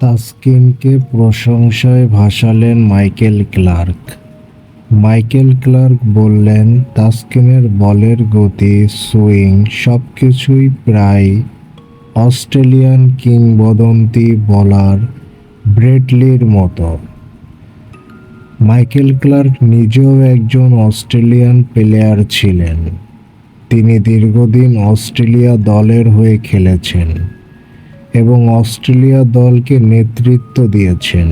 তাসকিনকে প্রশংসায় ভাসালেন Michael Clarke. Michael Clarke বললেন, তাসকিনের বলের গতি, সুইং সব কিছুই প্রায় অস্ট্রেলিয়ান কিংবদন্তি বলার ব্রেটলির মতো। মাইকেল ক্লার্ক নিজেও একজন অস্ট্রেলিয়ান প্লেয়ার ছিলেন। তিনি দীর্ঘদিন অস্ট্রেলিয়া দলের হয়ে খেলেছেন। এবং অস্ট্রেলিয়া দলকে নেতৃত্ব দিয়েছেন।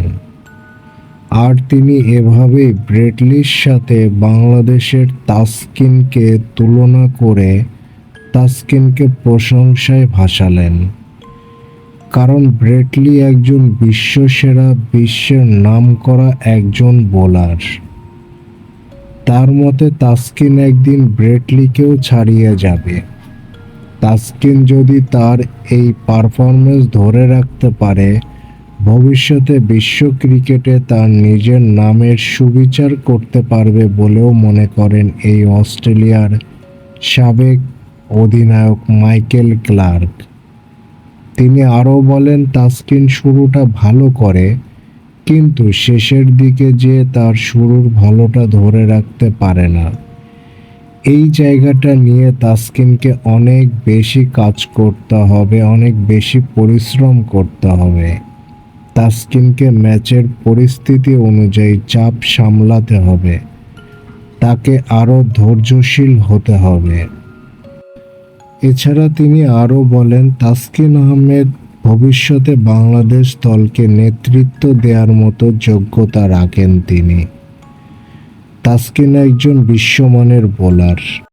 আর তিনি এভাবেই ব্রেটলির সাথে বাংলাদেশের তাসকিনকে তুলনা করে তাসকিনকে প্রশংসায় ভাসালেন। কারণ ব্রেটলি একজন বিশ্বসেরা, বিশ্বের নাম করা একজন বোলার। তার মতে তাসকিন একদিন ব্রেটলিকেও ছাড়িয়ে যাবে। তাসকিন যদি তার এই পারফরমেন্স ধরে রাখতে পারে, ভবিষ্যতে বিশ্ব ক্রিকেটে তার নিজের নামের সুবিচার করতে পারবে বলেও মনে করেন এই অস্ট্রেলিয়ার সাবেক অধিনায়ক মাইকেল ক্লার্ক। তিনি আরও বলেন, তাসকিন শুরুটা ভালো করে, কিন্তু শেষের দিকে যে তার শুরুর ভালোটা ধরে রাখতে পারে না। এই জায়গাটা নিয়ে তাসকিনকে অনেক বেশি কাজ করতে হবে, অনেক বেশি পরিশ্রম করতে হবে। তাসকিনকে ম্যাচের পরিস্থিতি অনুযায়ী চাপ সামলাতে হবে। তাকে আরও ধৈর্যশীল হতে হবে। এছাড়া তিনি আরও বলেন, তাসকিন আহমেদ ভবিষ্যতে বাংলাদেশ দলকে নেতৃত্ব দেওয়ার মতো যোগ্যতা রাখেন তিনি। তাসকিন একজন বিশ্বমানের বোলার।